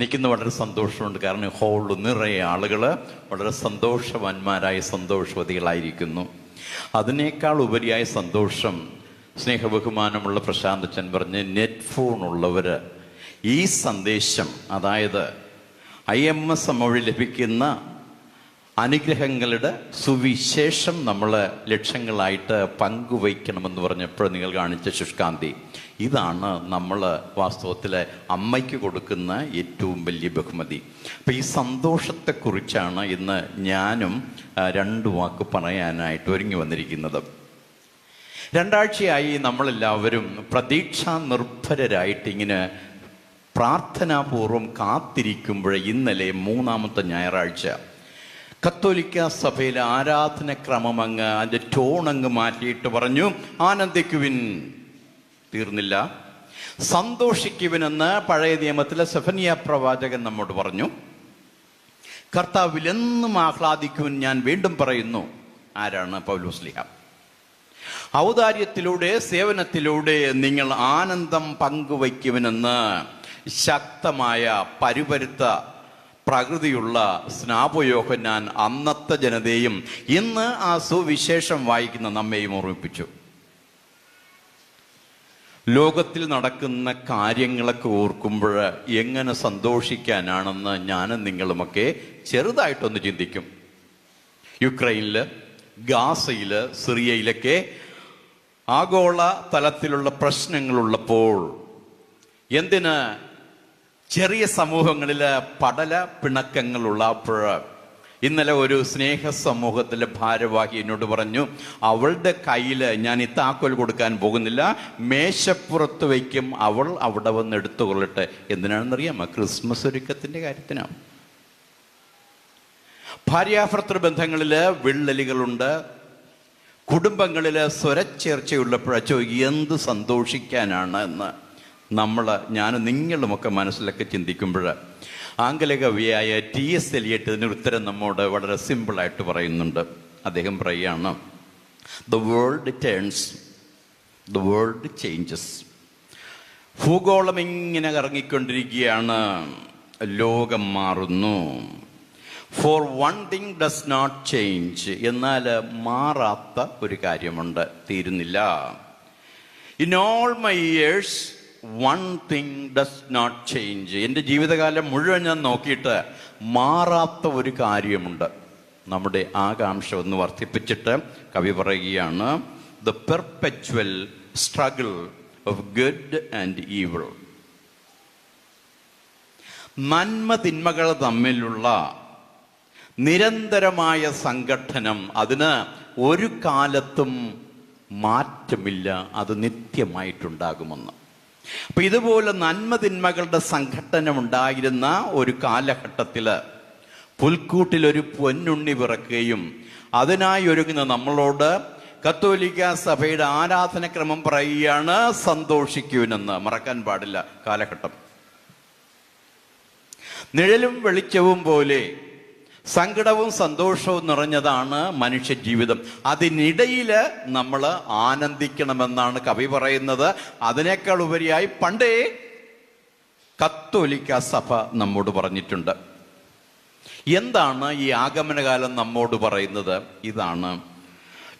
നിൽക്കുന്ന വളരെ സന്തോഷമുണ്ട്. കാരണം ഹോളിൽ നിറയെ ആളുകൾ വളരെ സന്തോഷവാന്മാരായ സന്തോഷവതികളായിരിക്കുന്നു. അതിനേക്കാൾ ഉപരിയായ സന്തോഷം സ്നേഹബഹുമാനമുള്ള പ്രശാന്തച്ചൻ പറഞ്ഞ് നെറ്റ് ഫോൺ ഉള്ളവർ ഈ സന്ദേശം അതായത് ഐ എം എസ് എം വഴി ലഭിക്കുന്ന അനുഗ്രഹങ്ങളുടെ സുവിശേഷം നമ്മൾ ലക്ഷ്യങ്ങളായിട്ട് പങ്കുവയ്ക്കണമെന്ന് പറഞ്ഞപ്പോൾ നിങ്ങൾ കാണിച്ച ശുഷ്കാന്തി. ഇതാണ് നമ്മൾ വാസ്തവത്തിൽ അമ്മയ്ക്ക് കൊടുക്കുന്ന ഏറ്റവും വലിയ ബഹുമതി. അപ്പം ഈ സന്തോഷത്തെക്കുറിച്ചാണ് ഇന്ന് ഞാനും രണ്ട് വാക്ക് പറയാനായിട്ട് ഒരുങ്ങി വന്നിരിക്കുന്നത്. രണ്ടാഴ്ചയായി നമ്മളെല്ലാവരും പ്രതീക്ഷാ നിർഭരരായിട്ട് ഇങ്ങനെ പ്രാർത്ഥനാപൂർവം കാത്തിരിക്കുമ്പോൾ ഇന്നലെ മൂന്നാമത്തെ ഞായറാഴ്ച കത്തോലിക്ക സഭയിലെ ആരാധനക്രമം അങ്ങ് അതിന്റെ ടോണങ്ങ് മാറ്റിയിട്ട് പറഞ്ഞു ആനന്ദിക്കുവിൻ. തീർന്നില്ല. സന്തോഷിക്കുവിനെന്ന് പഴയ നിയമത്തിലെ സെഫനിയ പ്രവാചകൻ നമ്മോട് പറഞ്ഞു. കർത്താവിൽ എന്നും ആഹ്ലാദിക്കുവൻ ഞാൻ വീണ്ടും പറയുന്നു. ആരാണ് പൗലോസ്ലിഹ ഔദാര്യത്തിലൂടെ സേവനത്തിലൂടെ നിങ്ങൾ ആനന്ദം പങ്കുവയ്ക്കുവിനെന്ന് ശക്തമായ പരിപരുത്ത പ്രകൃതിയുള്ള സ്നാപയോഹന്നാൻ അന്നത്തെ ജനതയും ഇന്ന് ആ സുവിശേഷം വായിക്കുന്ന നമ്മയും ഓർമ്മിപ്പിച്ചു. ലോകത്തിൽ നടക്കുന്ന കാര്യങ്ങളൊക്കെ ഓർക്കുമ്പോൾ എങ്ങനെ സന്തോഷിക്കാനാണെന്ന് ഞാനും നിങ്ങളുമൊക്കെ ചെറുതായിട്ടൊന്ന് ചിന്തിക്കും. യുക്രൈനിൽ ഗാസയിൽ സിറിയയിലൊക്കെ ആഗോള തലത്തിലുള്ള പ്രശ്നങ്ങളുള്ളപ്പോൾ എന്തിന് ചെറിയ സമൂഹങ്ങളിൽ പടല പിണക്കങ്ങളുള്ളപ്പോൾ ഇന്നലെ ഒരു സ്നേഹ സമൂഹത്തിലെ ഭാരവാഹി എന്നോട് പറഞ്ഞു അവളുടെ കയ്യിൽ ഞാൻ ഈ താക്കോൽ കൊടുക്കാൻ പോകുന്നില്ല. മേശപ്പുറത്ത് വയ്ക്കും. അവൾ അവിടെ വന്ന് എടുത്തുകൊള്ളട്ടെ. എന്തിനാണെന്നറിയാമോ? ക്രിസ്മസ് ഒരുക്കത്തിന്റെ കാര്യത്തിനാണ് ഭാര്യാഭർത്തൃ ബന്ധങ്ങളിൽ വിള്ളലുകളുണ്ട്. കുടുംബങ്ങളിൽ സ്വരച്ചേർച്ചയുള്ളപ്പോഴച്ചോ എന്ത് സന്തോഷിക്കാനാണ്? എന്ന് നമ്മൾ ഞാൻ നിങ്ങളുമൊക്കെ മനസ്സിലൊക്കെ ചിന്തിക്കുമ്പോൾ ആംഗല കവിയായ ടി എസ് എലിയറ്റിന് ഉത്തരം നമ്മോട് വളരെ സിമ്പിളായിട്ട് പറയുന്നുണ്ട്. അദ്ദേഹം പറയുകയാണ് the world turns the world changes ഭൂഗോളം ഇങ്ങനെ കറങ്ങിക്കൊണ്ടിരിക്കുകയാണ്. ലോകം മാറുന്നു. For one thing does not change എന്നാൽ മാറാത്ത ഒരു കാര്യമുണ്ട്. തീരുന്നില്ല. In all my years one thing does not change എന്റെ ജീവിതകാലം മുഴുവൻ ഞാൻ നോക്കിയിട്ട് മാറാത്ത ഒരു കാര്യമുണ്ട്. നമ്മുടെ ആകാംക്ഷ ഒന്ന് വർദ്ധിപ്പിച്ചിട്ട് കവി പറയുകയാണ് the perpetual struggle of good and evil നന്മ തിന്മകൾ തമ്മിലുള്ള നിരന്തരമായ സംഘട്ടനം അതിന് ഒരു കാലത്തും മാറ്റമില്ല അത് നിത്യമായിട്ടുണ്ടാകുമെന്ന്. അപ്പൊ ഇതുപോലെ നന്മതിന്മകളുടെ സംഘട്ടനം ഉണ്ടായിരുന്ന ഒരു കാലഘട്ടത്തിൽ പുൽക്കൂട്ടിൽ ഒരു പൊന്നുണ്ണി പിറക്കുകയും അതിനായി ഒരുങ്ങുന്ന നമ്മളോട് കത്തോലിക്ക സഭയുടെ ആരാധനക്രമം പറയുകയാണ് സന്തോഷിക്കുവിനെന്ന് മറക്കാൻ പാടില്ല കാലഘട്ടം. നിഴലും വെളിച്ചവും പോലെ സങ്കടവും സന്തോഷവും നിറഞ്ഞതാണ് മനുഷ്യ ജീവിതം. അതിനിടയിൽ നമ്മൾ ആനന്ദിക്കണമെന്നാണ് കവി പറയുന്നത്. അതിനേക്കാൾ ഉപരിയായി പണ്ടേ കത്തോലിക്ക സഭ നമ്മോട് പറഞ്ഞിട്ടുണ്ട്. എന്താണ് ഈ ആഗമനകാലം നമ്മോട് പറയുന്നത്? ഇതാണ്.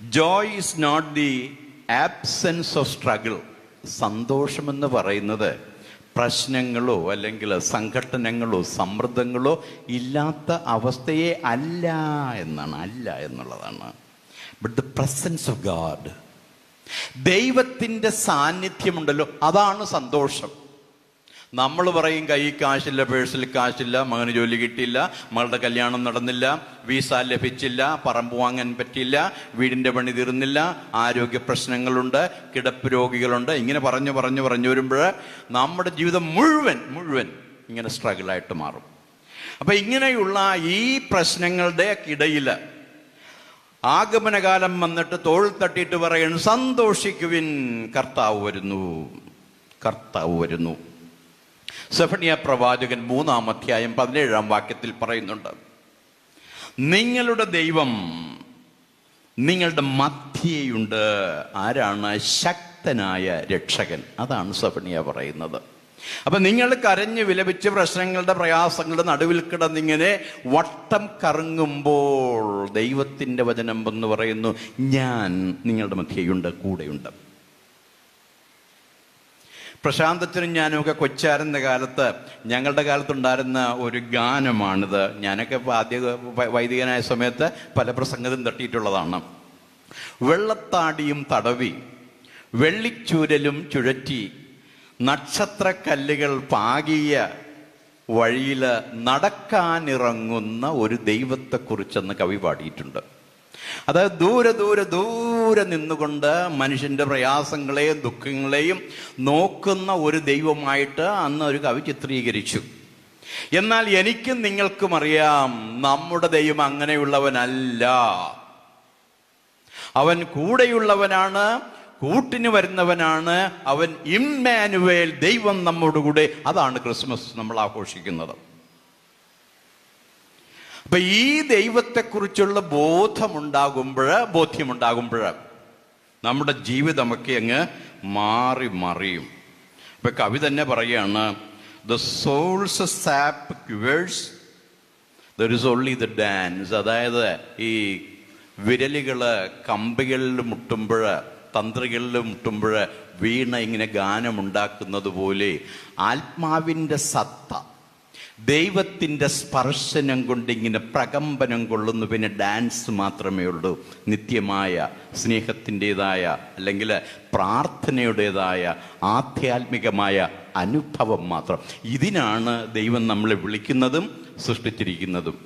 Joy is not the absence of struggle സന്തോഷമെന്ന് പറയുന്നത് പ്രശ്നങ്ങളോ അല്ലെങ്കിൽ സംഘട്ടനങ്ങളോ സമ്മർദ്ദങ്ങളോ ഇല്ലാത്ത അവസ്ഥയെ അല്ല എന്നാണ് അല്ല എന്നുള്ളതാണ്. But the presence of God ദൈവത്തിന്റെ സാന്നിധ്യമുണ്ടല്ലോ അതാണ് സന്തോഷം. നമ്മൾ പറയും കൈ കാശില്ല പേഴ്സിൽ കാശില്ല മകന് ജോലി കിട്ടിയില്ല മകളുടെ കല്യാണം നടന്നില്ല വിസ ലഭിച്ചില്ല പറമ്പ് വാങ്ങാൻ പറ്റിയില്ല വീടിന്റെ പണി തീർന്നില്ല ആരോഗ്യ പ്രശ്നങ്ങളുണ്ട് കിടപ്പ് രോഗികളുണ്ട് ഇങ്ങനെ പറഞ്ഞു പറഞ്ഞു പറഞ്ഞു വരുമ്പോൾ നമ്മുടെ ജീവിതം മുഴുവൻ മുഴുവൻ ഇങ്ങനെ സ്ട്രഗിളായിട്ട് മാറും. അപ്പം ഇങ്ങനെയുള്ള ഈ പ്രശ്നങ്ങളുടെ ഇടയിൽ ആഗമനകാലം വന്നിട്ട് തോൾ തട്ടിയിട്ട് പറയണം സന്തോഷിക്കുവിൻ കർത്താവ് വരുന്നു കർത്താവ് വരുന്നു. സെഫണിയ പ്രവാചകൻ മൂന്നാം അധ്യായം പതിനേഴാം വാക്യത്തിൽ പറയുന്നുണ്ട് നിങ്ങളുടെ ദൈവം നിങ്ങളുടെ മധ്യയുണ്ട്. ആരാണ്? ശക്തനായ രക്ഷകൻ. അതാണ് സെഫണിയ പറയുന്നത്. അപ്പൊ നിങ്ങൾ കരഞ്ഞ് വിലപിച്ച് പ്രശ്നങ്ങളുടെ പ്രയാസങ്ങളുടെ നടുവിൽ കിടന്നിങ്ങനെ വട്ടം കറങ്ങുമ്പോൾ ദൈവത്തിന്റെ വചനം എന്ന് പറയുന്നു ഞാൻ നിങ്ങളുടെ മധ്യയുണ്ട് കൂടെയുണ്ട്. പ്രശാന്തത്തിനും ഞാനും ഒക്കെ കൊച്ചാരുന്ന കാലത്ത് ഞങ്ങളുടെ കാലത്തുണ്ടായിരുന്ന ഒരു ഗാനമാണിത്. ഞാനൊക്കെ ആദ്യ വൈദികനായ സമയത്ത് പല പ്രസംഗത്തും തട്ടിയിട്ടുള്ളതാണ്. വെള്ളത്താടിയും തടവി വെള്ളിച്ചൂരലും ചുഴറ്റി നക്ഷത്രക്കല്ലുകൾ പാകിയ വഴിയിൽ നടക്കാനിറങ്ങുന്ന ഒരു ദൈവത്തെക്കുറിച്ചെന്ന് കവി പാടിയിട്ടുണ്ട്. അതായത് ദൂരെ ദൂരെ ദൂരെ നിന്നുകൊണ്ട് മനുഷ്യന്റെ പ്രയാസങ്ങളെയും ദുഃഖങ്ങളെയും നോക്കുന്ന ഒരു ദൈവമായിട്ട് അന്ന് ഒരു കവി ചിത്രീകരിച്ചു. എന്നാൽ എനിക്കും നിങ്ങൾക്കും അറിയാം നമ്മുടെ ദൈവം അങ്ങനെയുള്ളവനല്ല. അവൻ കൂടെയുള്ളവനാണ് കൂട്ടിന് വരുന്നവനാണ് അവൻ ഇമ്മാനുവേൽ ദൈവം നമ്മോടുകൂടെ. അതാണ് ക്രിസ്മസ് നമ്മൾ ആഘോഷിക്കുന്നത്. അപ്പൊ ഈ ദൈവത്തെക്കുറിച്ചുള്ള ബോധമുണ്ടാകുമ്പോൾ ബോധ്യമുണ്ടാകുമ്പോൾ നമ്മുടെ ജീവിതമൊക്കെ അങ്ങ് മാറി മറിയും. ഇപ്പൊ കവി തന്നെ പറയാണ് the soul's sap quivers there is only the dance അതായത് ഈ വിരലുകൾ കമ്പികളിൽ മുട്ടുമ്പോൾ തന്ത്രികളിൽ മുട്ടുമ്പോൾ വീണ ഇങ്ങനെ ഗാനമുണ്ടാക്കുന്നത് പോലെ ആത്മാവിന്റെ സത്ത ദൈവത്തിന്റെ സ്പർശനം കൊണ്ട് ഇങ്ങനെ പ്രകമ്പനം കൊള്ളുന്നു. പിന്നെ ഡാൻസ് മാത്രമേ ഉള്ളൂ. നിത്യമായ സ്നേഹത്തിന്റെതായ അല്ലെങ്കിൽ പ്രാർത്ഥനയുടേതായ ആധ്യാത്മികമായ അനുഭവം മാത്രം. ഇതിനാണ് ദൈവം നമ്മളെ വിളിക്കുന്നതും സൃഷ്ടിച്ചിരിക്കുന്നതും.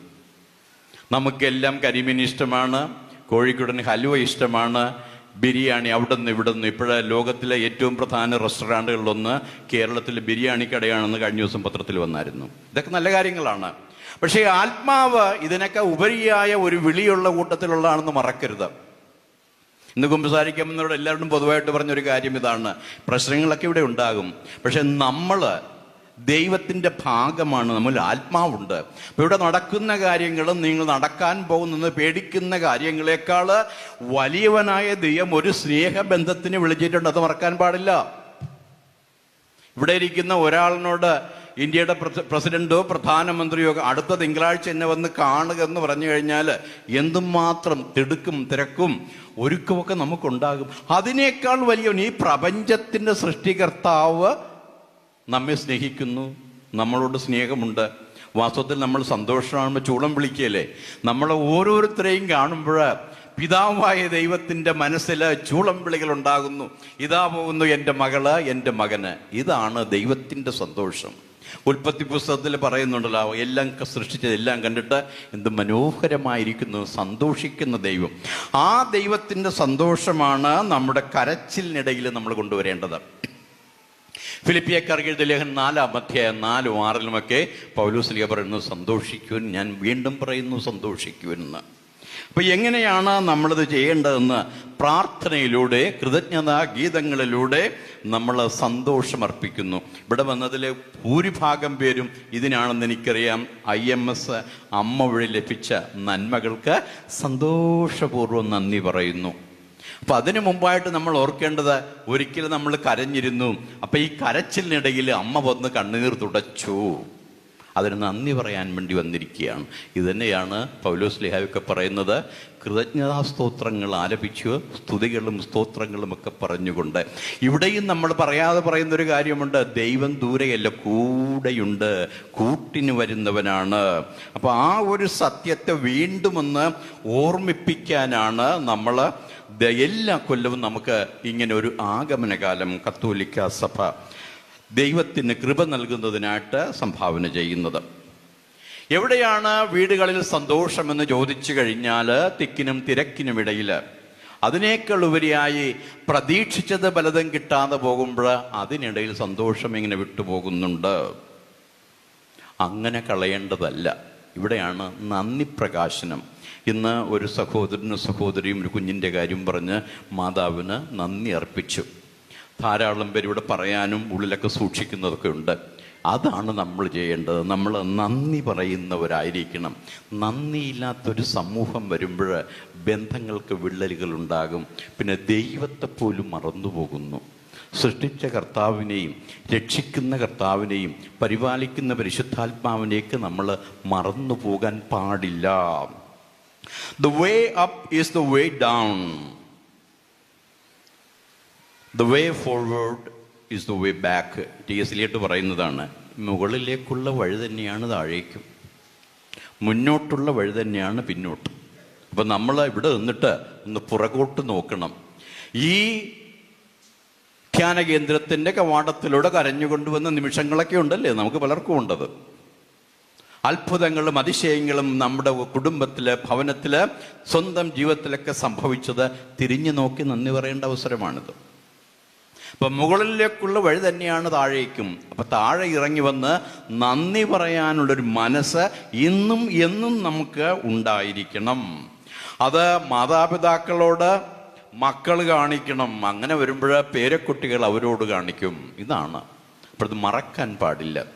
നമുക്കെല്ലാം കരിമീൻ ഇഷ്ടമാണ്. കോഴിക്കുടൻ ഹലുവ ഇഷ്ടമാണ്. ബിരിയാണി അവിടെ നിന്ന് ഇവിടെ നിന്ന് ഇപ്പോഴെ ലോകത്തിലെ ഏറ്റവും പ്രധാന റെസ്റ്റോറന്റുകളിലൊന്ന് കേരളത്തിലെ ബിരിയാണി കടയാണെന്ന് കഴിഞ്ഞ ദിവസം പത്രത്തിൽ വന്നായിരുന്നു. ഇതൊക്കെ നല്ല കാര്യങ്ങളാണ്. പക്ഷേ ആത്മാവ് ഇതിനൊക്കെ ഉപരിയായ ഒരു വിളിയുള്ള കൂട്ടത്തിലുള്ളതാണെന്ന് മറക്കരുത്. ഇന്ന് കുമ്പസാരിക്കുമ്പോൾ എല്ലാവരും പൊതുവായിട്ട് പറഞ്ഞൊരു കാര്യം ഇതാണ്. പ്രശ്നങ്ങളൊക്കെ ഇവിടെ ഉണ്ടാകും. പക്ഷെ നമ്മൾ ദൈവത്തിന്റെ ഭാഗമാണ് നമ്മൾ ആത്മാവുണ്ട്. അപ്പോൾ ഇവിടെ നടക്കുന്ന കാര്യങ്ങളും നിങ്ങൾ നടക്കാൻ പോകുന്നത് പേടിക്കുന്ന കാര്യങ്ങളെക്കാൾ വലിയവനായ ദൈവം ഒരു സ്നേഹബന്ധത്തിന് വിളിച്ചിട്ടുണ്ട്. അത് മറക്കാൻ പാടില്ല. ഇവിടെ ഇരിക്കുന്ന ഒരാളിനോട് ഇന്ത്യയുടെ പ്രസിഡന്റോ പ്രധാനമന്ത്രിയോ അടുത്ത തിങ്കളാഴ്ച എന്നെ വന്ന് കാണുക എന്ന് പറഞ്ഞു കഴിഞ്ഞാൽ എന്തുമാത്രം തിടുക്കും തിരക്കും ഒരുക്കമൊക്കെ നമുക്കുണ്ടാകും. അതിനേക്കാൾ വലിയ ഈ പ്രപഞ്ചത്തിന്റെ സൃഷ്ടികർത്താവ് നമ്മെ സ്നേഹിക്കുന്നു നമ്മളോട് സ്നേഹമുണ്ട്. വാസ്തവത്തിൽ നമ്മൾ സന്തോഷമാകുമ്പോൾ ചൂളം വിളിക്കുകയല്ലേ? നമ്മൾ ഓരോരുത്തരെയും കാണുമ്പോൾ പിതാവായ ദൈവത്തിന്റെ മനസ്സിൽ ചൂളം വിളികൾ ഉണ്ടാകുന്നു. ഇതാ പോകുന്നു എന്റെ മകൾ എന്റെ മകന്. ഇതാണ് ദൈവത്തിന്റെ സന്തോഷം. ഉൽപ്പത്തി പുസ്തകത്തിൽ പറയുന്നുണ്ടല്ലോ എല്ലാം സൃഷ്ടിച്ചത് എല്ലാം കണ്ടിട്ട് എന്ത് മനോഹരമായിരിക്കുന്നു സന്തോഷിക്കുന്ന ദൈവം. ആ ദൈവത്തിന്റെ സന്തോഷമാണ് നമ്മുടെ കരച്ചിലിനിടയിൽ നമ്മൾ കൊണ്ടുവരേണ്ടത്. ഫിലിപ്പിയക്കാർക്ക് എഴുതിയ ലേഖനം നാലാം അധ്യായം നാലും ആറിലുമൊക്കെ പൗലൂസ്ലിയ പറയുന്നു സന്തോഷിക്കുവൻ ഞാൻ വീണ്ടും പറയുന്നു സന്തോഷിക്കുവെന്ന് അപ്പൊ എങ്ങനെയാണ് നമ്മളിത് ചെയ്യേണ്ടതെന്ന് പ്രാർത്ഥനയിലൂടെ കൃതജ്ഞതാ ഗീതങ്ങളിലൂടെ നമ്മൾ സന്തോഷമർപ്പിക്കുന്നു ഇവിടെ വന്നതിലെ ഭൂരിഭാഗം പേരും ഇതിനാണെന്ന് എനിക്കറിയാം. ഐ എം എസ് അമ്മ വഴി ലഭിച്ച നന്മകൾക്ക് സന്തോഷപൂർവം നന്ദി പറയുന്നു. അപ്പൊ അതിനു മുമ്പായിട്ട് നമ്മൾ ഓർക്കേണ്ടത് ഒരിക്കലും നമ്മൾ കരഞ്ഞിരുന്നു. അപ്പൊ ഈ കരച്ചിലിനിടയിൽ അമ്മ വന്ന് കണ്ണുനീർ തുടച്ചു. അതിന് നന്ദി പറയാൻ വേണ്ടി വന്നിരിക്കുകയാണ്. ഇതുതന്നെയാണ് പൗലോസ് ലിഹാവൊക്കെ പറയുന്നത്. കൃതജ്ഞതാ സ്തോത്രങ്ങൾ ആലപിച്ചു സ്തുതികളും സ്തോത്രങ്ങളും ഒക്കെ പറഞ്ഞുകൊണ്ട്. ഇവിടെയും നമ്മൾ പറയാതെ പറയുന്നൊരു കാര്യമുണ്ട്. ദൈവം ദൂരെയല്ല കൂടെയുണ്ട്. കൂട്ടിന് വരുന്നവനാണ്. അപ്പോൾ ആ ഒരു സത്യത്തെ വീണ്ടും ഒന്ന് ഓർമ്മിപ്പിക്കാനാണ് നമ്മൾ എല്ലാ കൊല്ലവും നമുക്ക് ഇങ്ങനെ ഒരു ആഗമനകാലം കത്തോലിക്ക സഭ ദൈവത്തിന് കൃപ നൽകുന്നതിനായിട്ട് സംഭാവന ചെയ്യുന്നത്. എവിടെയാണ് വീടുകളിൽ സന്തോഷമെന്ന് ചോദിച്ചു കഴിഞ്ഞാൽ തിക്കിനും തിരക്കിനും ഇടയിൽ. അതിനേക്കാൾ ഉപരിയായി പ്രതീക്ഷിച്ചത് പലതും കിട്ടാതെ പോകുമ്പോൾ അതിനിടയിൽ സന്തോഷം ഇങ്ങനെ വിട്ടുപോകുന്നുണ്ട് അങ്ങനെ കളയേണ്ടതല്ല. ഇവിടെയാണ് നന്ദി പ്രകാശനം. ഇന്ന് ഒരു സഹോദരനും സഹോദരിയും ഒരു കുഞ്ഞിന്റെ കാര്യം പറഞ്ഞ് മാതാവിന് നന്ദി അർപ്പിച്ചു. ധാരാളം പേര് ഇവിടെ പറയാനും ഉള്ളിലൊക്കെ സൂക്ഷിക്കുന്നതൊക്കെ ഉണ്ട്. അതാണ് നമ്മൾ ചെയ്യേണ്ടത്. നമ്മൾ നന്ദി പറയുന്നവരായിരിക്കണം. നന്ദിയില്ലാത്തൊരു സമൂഹം വരുമ്പോൾ ബന്ധങ്ങൾക്ക് വിള്ളലുകൾ ഉണ്ടാകും പിന്നെ ദൈവത്തെ പോലും മറന്നുപോകുന്നു. സൃഷ്ടിച്ച കർത്താവിനെയും രക്ഷിക്കുന്ന കർത്താവിനെയും പരിപാലിക്കുന്ന പരിശുദ്ധാത്മാവിനേക്ക് നമ്മൾ മറന്നു പോകാൻ പാടില്ല. The way up is the way down the way forward is the way back T S Eliot പറയുന്നതാണ് മുകളിലേക്കുള്ള വഴി തന്നെയാണ് താഴേക്കും. മുന്നോട്ടുള്ള വഴി തന്നെയാണ് പിന്നോട്ട്. അപ്പം നമ്മൾ ഇവിടെ നിന്നിട്ട് ഒന്ന് പുറകോട്ട് നോക്കണം. ഈ ധ്യാന കേന്ദ്രത്തിന്റെ കവാടത്തിലൂടെ കരഞ്ഞുകൊണ്ടുവന്ന നിമിഷങ്ങളൊക്കെ ഉണ്ടല്ലേ? നമുക്ക് പലർക്കും ഉണ്ടത്. അത്ഭുതങ്ങളും അതിശയങ്ങളും നമ്മുടെ കുടുംബത്തിൽ ഭവനത്തിൽ സ്വന്തം ജീവിതത്തിലൊക്കെ സംഭവിച്ചത് തിരിഞ്ഞു നോക്കി നന്ദി പറയേണ്ട അവസരമാണിത്. അപ്പൊ മുകളിലേക്കുള്ള വഴി തന്നെയാണ് താഴേക്കും. അപ്പൊ താഴെ ഇറങ്ങി വന്ന് നന്ദി പറയാനുള്ളൊരു മനസ്സ് ഇന്നും എന്നും നമുക്ക് ഉണ്ടായിരിക്കണം. അത് മാതാപിതാക്കളോട് മക്കൾ കാണിക്കണം. അങ്ങനെ വരുമ്പോൾ പേരക്കുട്ടികൾ അവരോട് കാണിക്കും. ഇതാണ്. അപ്പോൾ ഇത് മറക്കാൻ പാടില്ല.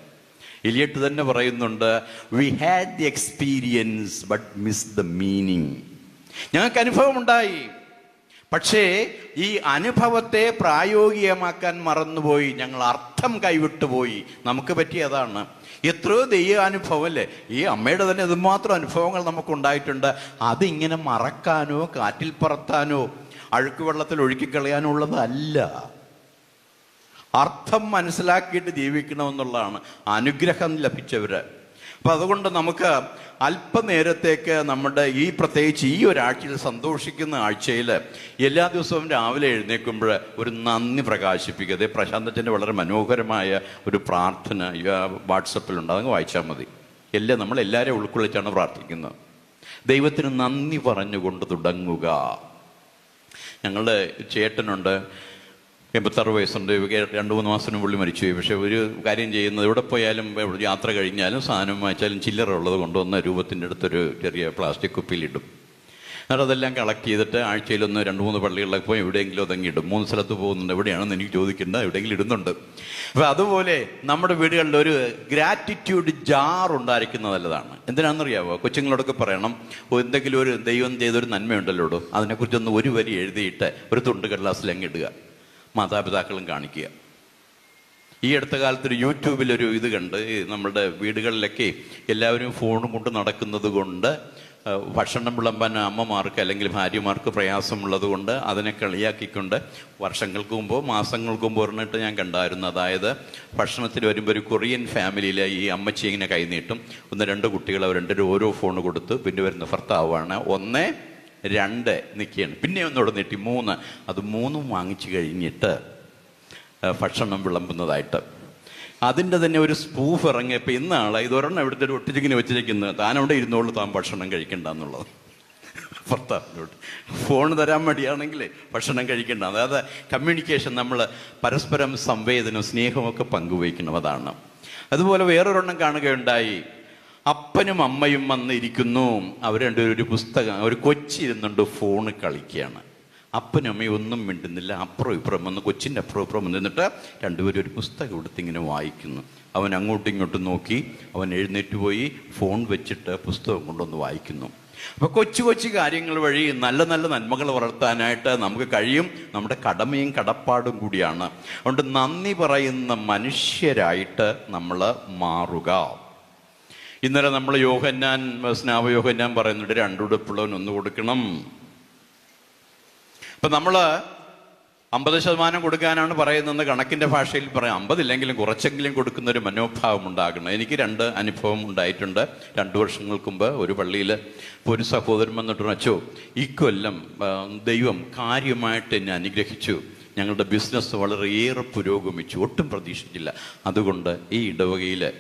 ഇലിയട്ട് തന്നെ പറയുന്നുണ്ട് we had the experience but miss the meaning ഞങ്ങൾക്ക് അനുഭവം ഉണ്ടായി പക്ഷേ ഈ അനുഭവത്തെ പ്രായോഗികമാക്കാൻ മറന്നുപോയി. ഞങ്ങൾ അർത്ഥം കൈവിട്ടുപോയി. നമുക്ക് പറ്റിയതാണ് എത്രയോ ദൈവാനുഭവം അല്ലേ? ഈ അമ്മയുടെ തന്നെ ഇതുമാത്രം അനുഭവങ്ങൾ നമുക്കുണ്ടായിട്ടുണ്ട്. അതിങ്ങനെ മറക്കാനോ കാറ്റിൽ പറത്താനോ അഴുക്കുവെള്ളത്തിൽ ഒഴുക്കിക്കളയാനോ ഉള്ളതല്ല. അർത്ഥം മനസ്സിലാക്കിയിട്ട് ജീവിക്കണമെന്നുള്ളതാണ് അനുഗ്രഹം ലഭിച്ചവർ അപ്പം അതുകൊണ്ട് നമുക്ക് അല്പനേരത്തേക്ക് നമ്മുടെ ഈ പ്രത്യേകിച്ച് ഈ ഒരാഴ്ചയിൽ സന്തോഷിക്കുന്ന ആഴ്ചയിൽ എല്ലാ ദിവസവും രാവിലെ എഴുന്നേൽക്കുമ്പോൾ ഒരു നന്ദി പ്രകാശിപ്പിക്കുക. അതേ പ്രശാന്തത്തിന്റെ വളരെ മനോഹരമായ ഒരു പ്രാർത്ഥന വാട്സപ്പിലുണ്ട്. അതങ്ങ് വായിച്ചാൽ മതി. എല്ലാം നമ്മൾ എല്ലാവരെയും ഉൾക്കൊള്ളിച്ചാണ് പ്രാർത്ഥിക്കുന്നത്. ദൈവത്തിന് നന്ദി പറഞ്ഞുകൊണ്ട് തുടങ്ങുക. ഞങ്ങളുടെ ചേട്ടനുണ്ട്. എൺപത്താറ് വയസ്സുണ്ട്. രണ്ട് മൂന്ന് മാസത്തിന് പുള്ളി മരിച്ചു പക്ഷെ ഒരു കാര്യം ചെയ്യുന്നത് എവിടെ പോയാലും എവിടെ യാത്ര കഴിഞ്ഞാലും സാധനം വായിച്ചാലും ചില്ലറ ഉള്ളത് കൊണ്ടുവന്ന രൂപത്തിന്റെ അടുത്തൊരു ചെറിയ പ്ലാസ്റ്റിക് കുപ്പിയിലിടും. എന്നിട്ട് അതെല്ലാം കളക്ട് ചെയ്തിട്ട് ആഴ്ചയിലൊന്ന് രണ്ട് മൂന്ന് പള്ളികളിലൊക്കെ പോയി എവിടെയെങ്കിലും ഇടും മൂന്ന് സ്ഥലത്ത് പോകുന്നുണ്ട്. എവിടെയാണെന്ന് എനിക്ക് ചോദിക്കേണ്ട. എവിടെയെങ്കിലും ഇടുന്നുണ്ട്. അപ്പോൾ അതുപോലെ നമ്മുടെ വീടുകളിൽ ഒരു ഗ്രാറ്റിറ്റ്യൂഡ് ജാർ ഉണ്ടായിരിക്കുന്നത് നല്ലതാണ്. എന്തിനാണെന്നറിയാവോ? കൊച്ചുങ്ങളോടൊക്കെ പറയണം "ഓ, എന്തെങ്കിലും ഒരു ദൈവം ചെയ്തൊരു നന്മയുണ്ടല്ലോ അതിനെക്കുറിച്ചൊന്ന് ഒരു വരി എഴുതിയിട്ട് ഒരു തുണ്ട് കടലാസിൽ അങ്ങ് ഇടുക. മാതാപിതാക്കളും കാണിക്കുക. ഈ അടുത്ത കാലത്ത് ഒരു യൂട്യൂബിൽ ഒരു ഇത് കണ്ട് നമ്മുടെ വീടുകളിലൊക്കെ എല്ലാവരും ഫോണും കൊണ്ട് നടക്കുന്നത് കൊണ്ട് ഭക്ഷണം വിളമ്പാൻ അമ്മമാർക്ക് അല്ലെങ്കിൽ ഭാര്യമാർക്ക് പ്രയാസമുള്ളത് കൊണ്ട് അതിനെ കളിയാക്കിക്കൊണ്ട് വർഷങ്ങൾക്ക് മുമ്പോ മാസങ്ങൾക്ക് മുമ്പ് പറഞ്ഞിട്ട് ഞാൻ കണ്ടായിരുന്നു. അതായത് ഭക്ഷണത്തിൽ വരുമ്പോൾ ഒരു കൊറിയൻ ഫാമിലിയിലെ ഈ അമ്മച്ചി ഇങ്ങനെ കൈനീട്ടും. ഒന്ന് രണ്ട് കുട്ടികൾ അവർ രണ്ടുപേരും ഓരോ ഫോൺ കൊടുത്ത് പിന്നെ വരുന്ന ഭർത്താവാണ്. ഒന്ന് രണ്ട് നിൽക്കുകയാണ് പിന്നെ ഒന്നുകൂടെ നീട്ടി മൂന്ന്. അത് മൂന്നും വാങ്ങിച്ചു കഴിഞ്ഞിട്ട് ഭക്ഷണം വിളമ്പുന്നതായിട്ട്. അതിന്റെ തന്നെ ഒരു സ്പൂഫ് ഇറങ്ങിയപ്പോൾ ഇന്നാളെ ഇതൊരെണ്ണം ഇവിടുത്തെ ഒരു ഒട്ടിച്ചിങ്ങനെ വെച്ചിരിക്കുന്നത് താനവിടെ ഇരുന്നോളൂ താൻ ഭക്ഷണം കഴിക്കണ്ട എന്നുള്ളത് ഭർത്താവിനോട്. ഫോൺ തരാൻ മടിയാണെങ്കിലേ ഭക്ഷണം കഴിക്കണ്ട. അതായത് കമ്മ്യൂണിക്കേഷൻ നമ്മൾ പരസ്പരം സംവേദനവും സ്നേഹമൊക്കെ പങ്കുവയ്ക്കണം അതാണ്. അതുപോലെ വേറൊരെണ്ണം കാണുകയുണ്ടായി. അപ്പനും അമ്മയും വന്നിരിക്കുന്നു. അവർ രണ്ടുപേരും ഒരു പുസ്തകം ഒരു കൊച്ചിരുന്നുണ്ട് ഫോണ് കളിക്കുകയാണ്. അപ്പനും അമ്മയും ഒന്നും മിണ്ടുന്നില്ല. അപ്പുറം ഇപ്പുറം വന്ന് കൊച്ചിന്റെ അപ്പുറം ഇപ്പുറം നിന്നിട്ട് രണ്ടുപേരും ഒരു പുസ്തകം എടുത്തിങ്ങനെ വായിക്കുന്നു. അവൻ അങ്ങോട്ടും ഇങ്ങോട്ടും നോക്കി. അവൻ എഴുന്നേറ്റ് പോയി ഫോൺ വെച്ചിട്ട് പുസ്തകം കൊണ്ടൊന്ന് വായിക്കുന്നു. അപ്പൊ കൊച്ചു കൊച്ചു കാര്യങ്ങൾ വഴി നല്ല നല്ല നന്മകൾ വളർത്താനായിട്ട് നമുക്ക് കഴിയും. നമ്മുടെ കടമയും കടപ്പാടും കൂടിയാണ്. അതുകൊണ്ട് നന്ദി പറയുന്ന മനുഷ്യരായിട്ട് നമ്മൾ മാറുക. ഇന്നലെ നമ്മൾ യോഹന്നാൻ സ്നാവ യോഹന്നാൻ പറയുന്നുണ്ട് രണ്ടുടുപ്പുള്ളവൻ ഒന്ന് കൊടുക്കണം. അപ്പൊ നമ്മൾ അമ്പത് ശതമാനം കൊടുക്കാനാണ് പറയുന്നത് കണക്കിന്റെ ഭാഷയിൽ പറയാം. അമ്പതില്ലെങ്കിലും കുറച്ചെങ്കിലും കൊടുക്കുന്ന ഒരു മനോഭാവം ഉണ്ടാകണം. എനിക്ക് രണ്ട് അനുഭവം ഉണ്ടായിട്ടുണ്ട്. രണ്ടു വർഷങ്ങൾക്ക് മുമ്പ് ഒരു പള്ളിയിൽ ഒരു സഹോദരൻ വന്നിട്ട് അച്ചോ ഇക്കൊല്ലം കൊല്ലം ദൈവം കാര്യമായിട്ട് എന്നെ അനുഗ്രഹിച്ചു. ഞങ്ങളുടെ ബിസിനസ് വളരെയേറെ പുരോഗമിച്ചു. ഒട്ടും പ്രതീക്ഷിച്ചില്ല. അതുകൊണ്ട് ഈ ഇടവകയിൽ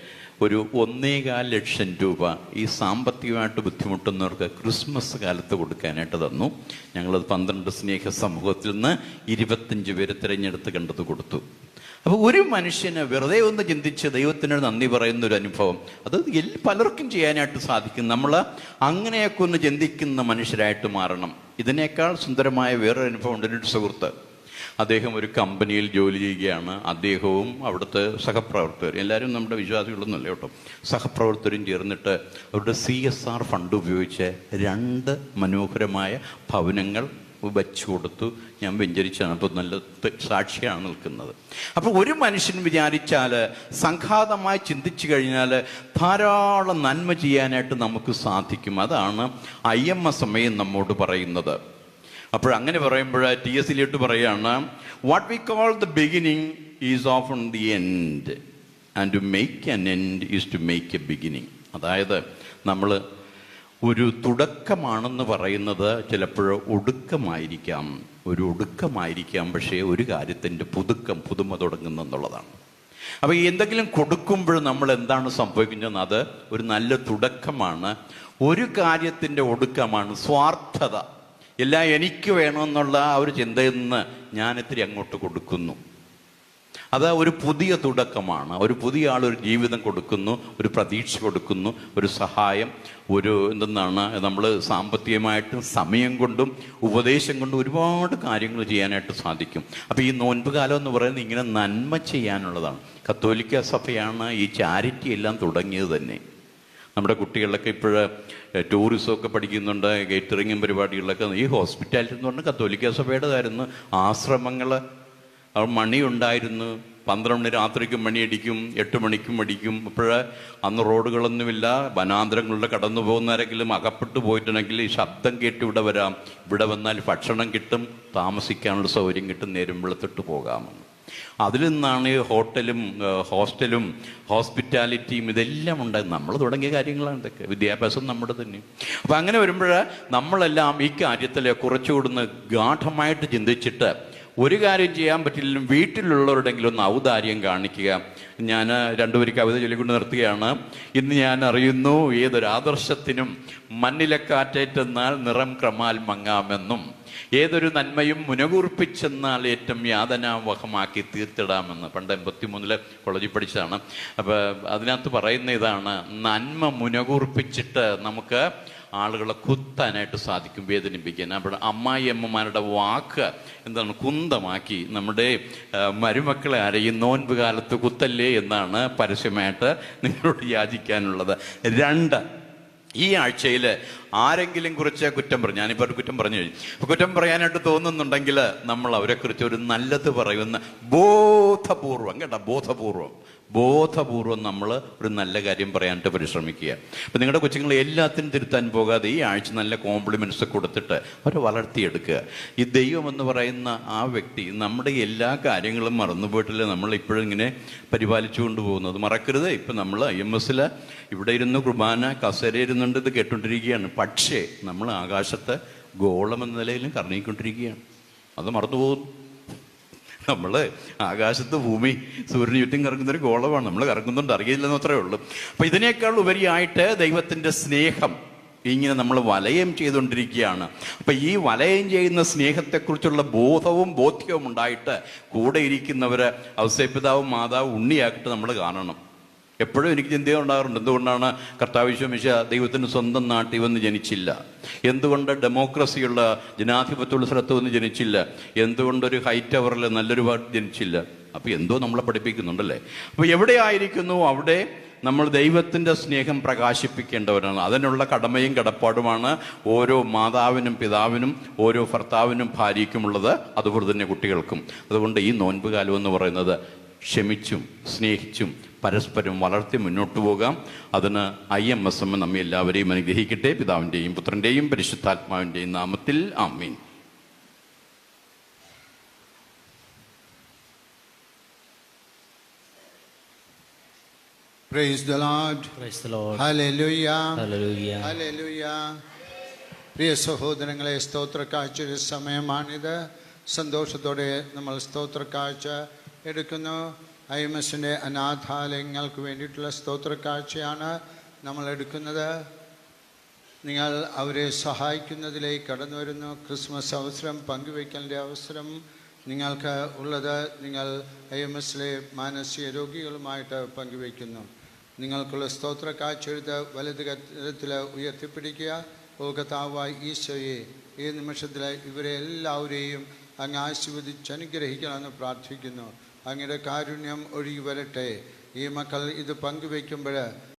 ഒരു ഒന്നേകാൽ ലക്ഷം രൂപ ഈ സാമ്പത്തികമായിട്ട് ബുദ്ധിമുട്ടുന്നവർക്ക് ക്രിസ്മസ് കാലത്ത് കൊടുക്കാനായിട്ട് തന്നു. ഞങ്ങളത് പന്ത്രണ്ട് സ്നേഹ സമൂഹത്തിൽ നിന്ന് ഇരുപത്തഞ്ച് പേര് തിരഞ്ഞെടുത്ത് കണ്ടത് കൊടുത്തു. അപ്പോൾ ഒരു മനുഷ്യന് വെറുതെ ഒന്ന് ചിന്തിച്ച് ദൈവത്തിന് നന്ദി പറയുന്ന ഒരു അനുഭവം അത് പലർക്കും ചെയ്യാനായിട്ട് സാധിക്കും. നമ്മൾ അങ്ങനെയൊക്കെ ഒന്ന് ചിന്തിക്കുന്ന മനുഷ്യരായിട്ട് മാറണം. ഇതിനേക്കാൾ സുന്ദരമായ വേറൊരു അനുഭവം ഉണ്ട്. ഒരു സുഹൃത്ത് അദ്ദേഹം ഒരു കമ്പനിയിൽ ജോലി ചെയ്യുകയാണ്. അദ്ദേഹവും അവിടുത്തെ സഹപ്രവർത്തകർ എല്ലാവരും നമ്മുടെ വിശ്വാസികളൊന്നുമല്ല കേട്ടോ. സഹപ്രവർത്തകരും ചേർന്നിട്ട് അവരുടെ സി എസ് ആർ ഫണ്ട് ഉപയോഗിച്ച് രണ്ട് മനോഹരമായ ഭവനങ്ങൾ വെച്ചു കൊടുത്തു. ഞാൻ വെഞ്ചരിച്ചാണ്. അപ്പോൾ നല്ല സാക്ഷിയാണ് നിൽക്കുന്നത്. അപ്പോൾ ഒരു മനുഷ്യൻ വിചാരിച്ചാൽ സംഘാതമായി ചിന്തിച്ചു കഴിഞ്ഞാൽ ധാരാളം നന്മ ചെയ്യാനായിട്ട് നമുക്ക് സാധിക്കും. അതാണ് ഐ എം എസ് എമ്മയും നമ്മോട് പറയുന്നത്. അപ്പോൾ അങ്ങനെ പറയുമ്പോൾ ടി എസ് ഇലിയോട്ട് പറയുകയാണ് what we call the beginning is often the end and to make an end is to make a beginning അതായത് നമ്മൾ ഒരു തുടക്കമാണെന്ന് പറയുന്നത് ചിലപ്പോൾ ഒടുക്കമായിരിക്കാം ഒരു ഒടുക്കമായിരിക്കാം പക്ഷേ ഒരു കാര്യത്തിന്റെ പുതുക്കം പുതുമ തുടങ്ങുന്നു എന്നുള്ളതാണ്. അപ്പോൾ എന്തെങ്കിലും കൊടുക്കുമ്പോൾ നമ്മൾ എന്താണ് സംഭവിക്കുന്നത്? അത് ഒരു നല്ല തുടക്കമാണ് ഒരു കാര്യത്തിന്റെ ഒടുക്കമാണ് സ്വാർത്ഥത. എല്ലാം എനിക്ക് വേണമെന്നുള്ള ആ ഒരു ചിന്തയിൽ നിന്ന് ഞാൻ ഇത്തിരി അങ്ങോട്ട് കൊടുക്കുന്നു. അത് ഒരു പുതിയ തുടക്കമാണ്. ഒരു പുതിയ ആൾ ഒരു ജീവിതം കൊടുക്കുന്നു ഒരു പ്രതീക്ഷ കൊടുക്കുന്നു ഒരു സഹായം ഒരു എന്തെന്നാണ് നമ്മൾ സാമ്പത്തികമായിട്ടും സമയം കൊണ്ടും ഉപദേശം കൊണ്ടും ഒരുപാട് കാര്യങ്ങൾ ചെയ്യാനായിട്ട് സാധിക്കും. അപ്പോൾ ഈ നോൻപ് കാലം എന്ന് പറയുന്നത് ഇങ്ങനെ നന്മ ചെയ്യാനുള്ളതാണ്. കത്തോലിക്ക സഭയാണ് ഈ ചാരിറ്റി എല്ലാം തുടങ്ങിയത് തന്നെ. നമ്മുടെ കുട്ടികളിലൊക്കെ ഇപ്പോൾ ടൂറിസമൊക്കെ പഠിക്കുന്നുണ്ട് കേറ്ററിങ്ങും പരിപാടികളിലൊക്കെ. ഈ ഹോസ്പിറ്റാലിറ്റി എന്ന് പറഞ്ഞാൽ കത്തോലിക്ക സഭയുടേതായിരുന്നു. ആശ്രമങ്ങൾ മണി ഉണ്ടായിരുന്നു പന്ത്രണ്ട് മണി രാത്രിക്കും മണിയടിക്കും എട്ട് മണിക്കും അടിക്കും. അപ്പോൾ അന്ന് റോഡുകളൊന്നുമില്ല. വനാന്തരങ്ങളിലൂടെ കടന്നു പോകുന്നവരെങ്കിലും അകപ്പെട്ടു പോയിട്ടുണ്ടെങ്കിൽ ഈ ശബ്ദം കേട്ട് ഇവിടെ വരാം. ഇവിടെ വന്നാൽ ഭക്ഷണം കിട്ടും. താമസിക്കാനുള്ള സൗകര്യം കിട്ടും. നേരം വെളുത്തിട്ട് പോകാമെന്ന്. അതിൽ നിന്നാണ് ഹോട്ടലും ഹോസ്റ്റലും ഹോസ്പിറ്റാലിറ്റിയും ഇതെല്ലാം ഉണ്ടായത്. നമ്മൾ തുടങ്ങിയ കാര്യങ്ങളാണ് ഇതൊക്കെ. വിദ്യാഭ്യാസം നമ്മുടെ തന്നെ. അപ്പം അങ്ങനെ വരുമ്പോൾ നമ്മളെല്ലാം ഈ കാര്യത്തിൽ കുറച്ചുകൂടുന്ന് ഗാഠമായിട്ട് ചിന്തിച്ചിട്ട് ഒരു കാര്യം ചെയ്യാൻ പറ്റില്ലെങ്കിലും വീട്ടിലുള്ളവരുടെങ്കിലും ഒന്ന് ഔദാര്യം കാണിക്കുക. ഞാൻ രണ്ടുപേര് കവിത ചൊല്ലിക്കൊണ്ട് നിർത്തുകയാണ്. ഇന്ന് ഞാൻ അറിയുന്നു ഏതൊരു ആദർശത്തിനും മണ്ണിലെ കാറ്റേറ്റെന്നാൽ നിറം ക്രമാൽ മങ്ങാമെന്നും. ഏതൊരു നന്മയും മുനകൂർപ്പിച്ചെന്നാൽ ഏറ്റവും യാതനാവഹമാക്കി തീർത്തിടാമെന്ന്. പണ്ട് എൺപത്തിമൂന്നിൽ കോളേജിൽ പഠിച്ചതാണ്. അപ്പോൾ അതിനകത്ത് പറയുന്ന ഇതാണ് നന്മ മുനകൂർപ്പിച്ചിട്ട് നമുക്ക് ആളുകളെ കുത്താനായിട്ട് സാധിക്കും വേദനിപ്പിക്കാൻ. അപ്പോൾ അമ്മായി അമ്മമാരുടെ വാക്ക് എന്താണ്? കുന്തമാക്കി നമ്മുടെ മരുമക്കളെ ആരെയും നോൻപ് കാലത്ത് കുത്തല്ലേ എന്നാണ് പരസ്യമായിട്ട് നിങ്ങളോട് യാചിക്കാനുള്ളത്. രണ്ട് ഈ ആഴ്ചയിൽ ആരെങ്കിലും കുറിച്ച് കുറ്റം പറഞ്ഞു ഞാനിപ്പോൾ ഒരു കുറ്റം പറഞ്ഞു കഴിഞ്ഞു. അപ്പോൾ കുറ്റം പറയാനായിട്ട് തോന്നുന്നുണ്ടെങ്കിൽ നമ്മൾ അവരെക്കുറിച്ച് ഒരു നല്ലത് പറയുന്ന ബോധപൂർവം കേട്ടോ ബോധപൂർവം. ബോധപൂർവം നമ്മൾ ഒരു നല്ല കാര്യം പറയാനായിട്ട് പരിശ്രമിക്കുക. അപ്പം നിങ്ങളുടെ കൊച്ചുങ്ങളെ എല്ലാത്തിനും തിരുത്താൻ പോകാതെ ഈ ആഴ്ച നല്ല കോംപ്ലിമെന്റ്സ് കൊടുത്തിട്ട് അവരെ വളർത്തിയെടുക്കുക. ഈ ദൈവം എന്ന് പറയുന്ന ആ വ്യക്തി നമ്മുടെ എല്ലാ കാര്യങ്ങളും മറന്നുപോയിട്ടില്ല നമ്മൾ ഇപ്പോഴും ഇങ്ങനെ പരിപാലിച്ചുകൊണ്ട് പോകുന്നത് മറക്കരുത്. ഇപ്പം നമ്മൾ ഐ എം എസിൽ ഇവിടെ ഇരുന്ന് കുർബാന കസേര ഇരുന്നുണ്ട് ഇത് കേട്ടുകൊണ്ടിരിക്കുകയാണ് പക്ഷേ നമ്മൾ ആകാശത്തെ ഗോളം എന്ന നിലയിലും കറങ്ങിക്കൊണ്ടിരിക്കുകയാണ്. അത് മറന്നുപോകുന്നു. നമ്മൾ ആകാശത്ത് ഭൂമി സൂര്യന് ചുറ്റും കറങ്ങുന്ന ഒരു ഗോളമാണ്. നമ്മൾ കറങ്ങുന്നുണ്ട് അറിയില്ലെന്ന് അത്രേ ഉള്ളൂ. അപ്പം ഇതിനേക്കാൾ ഉപരിയായിട്ട് ദൈവത്തിന്റെ സ്നേഹം ഇങ്ങനെ നമ്മൾ വലയം ചെയ്തുകൊണ്ടിരിക്കുകയാണ്. അപ്പം ഈ വലയം ചെയ്യുന്ന സ്നേഹത്തെക്കുറിച്ചുള്ള ബോധവും ബോധ്യവും ഉണ്ടായിട്ട് കൂടെ ഇരിക്കുന്നവർ ഔസേപിതാവും മാതാവും ഉണ്ണിയാക്കിയിട്ട് നമ്മൾ കാണണം. എപ്പോഴും എനിക്ക് ചിന്ത ഉണ്ടാകാറുണ്ട് എന്തുകൊണ്ടാണ് കർത്താവിശ്വമിശ ദൈവത്തിന് സ്വന്തം നാട്ടിൽ വന്ന് ജനിച്ചില്ല? എന്തുകൊണ്ട് ഡെമോക്രസിയുള്ള ജനാധിപത്യമുള്ള സ്ഥലത്ത് വന്ന് ജനിച്ചില്ല? എന്തുകൊണ്ടൊരു ഹൈറ്റ് ടവറിൽ നല്ലൊരു പാട്ട് ജനിച്ചില്ല? അപ്പോൾ എന്തോ നമ്മളെ പഠിപ്പിക്കുന്നുണ്ടല്ലേ? അപ്പോൾ എവിടെയായിരിക്കുന്നു അവിടെ നമ്മൾ ദൈവത്തിന്റെ സ്നേഹം പ്രകാശിപ്പിക്കേണ്ടവരാണ്. അതിനുള്ള കടമയും കടപ്പാടുമാണ് ഓരോ മാതാവിനും പിതാവിനും ഓരോ ഭർത്താവിനും ഭാര്യയ്ക്കുമുള്ളത്. അതുപോലെ തന്നെ കുട്ടികൾക്കും. അതുകൊണ്ട് ഈ നോൻപ് കാലം എന്ന് പറയുന്നത് ക്ഷമിച്ചും സ്നേഹിച്ചും പരസ്പരം വളർത്തി മുന്നോട്ട് പോകാം അതിന് ഐ എം എസ് എം നമ്മെ എല്ലാവരെയും അനുഗ്രഹിക്കട്ടെ പിതാവിന്റെയും പുത്രന്റെയും പരിശുദ്ധാത്മാവിന്റെയും നാമത്തിൽ ആമീൻ Praise the Lord. Praise the Lord. Hallelujah. Hallelujah. Hallelujah. പ്രിയ സഹോദരങ്ങളെ സ്തോത്ര കാഴ്ചയുടെ സമയമാണിത് സന്തോഷത്തോടെ നമ്മൾ സ്തോത്ര കാഴ്ച എടുക്കുന്നു ഐ എം എസിന്റെ അനാഥാലയങ്ങൾക്ക് വേണ്ടിയിട്ടുള്ള സ്തോത്ര കാഴ്ചയാണ് നമ്മൾ എടുക്കുന്നത്. നിങ്ങൾ അവരെ സഹായിക്കുന്നതിലേക്ക് കടന്നു വരുന്നു. ക്രിസ്മസ് അവസരം പങ്കുവയ്ക്കലിന്റെ അവസരം നിങ്ങൾക്ക് ഉള്ളത് നിങ്ങൾ ഐ എം എസിലെ മാനസിക രോഗികളുമായിട്ട് പങ്കുവയ്ക്കുന്നു. നിങ്ങൾക്കുള്ള സ്തോത്ര എഴുത്ത് വലത് കരത്തിൽ ഉയർത്തിപ്പിടിക്കുക. ഓ കഥാവായി ഈശോയെ ഈ നിമിഷത്തിൽ ഇവരെ എല്ലാവരെയും അങ്ങ് ആശീർവദിച്ച് അനുഗ്രഹിക്കണമെന്ന് പ്രാർത്ഥിക്കുന്നു. അങ്ങയുടെ കാരുണ്യം ഒഴുകി വരട്ടെ. ഈ മക്കൾ ഇത് പങ്കുവയ്ക്കുമ്പോൾ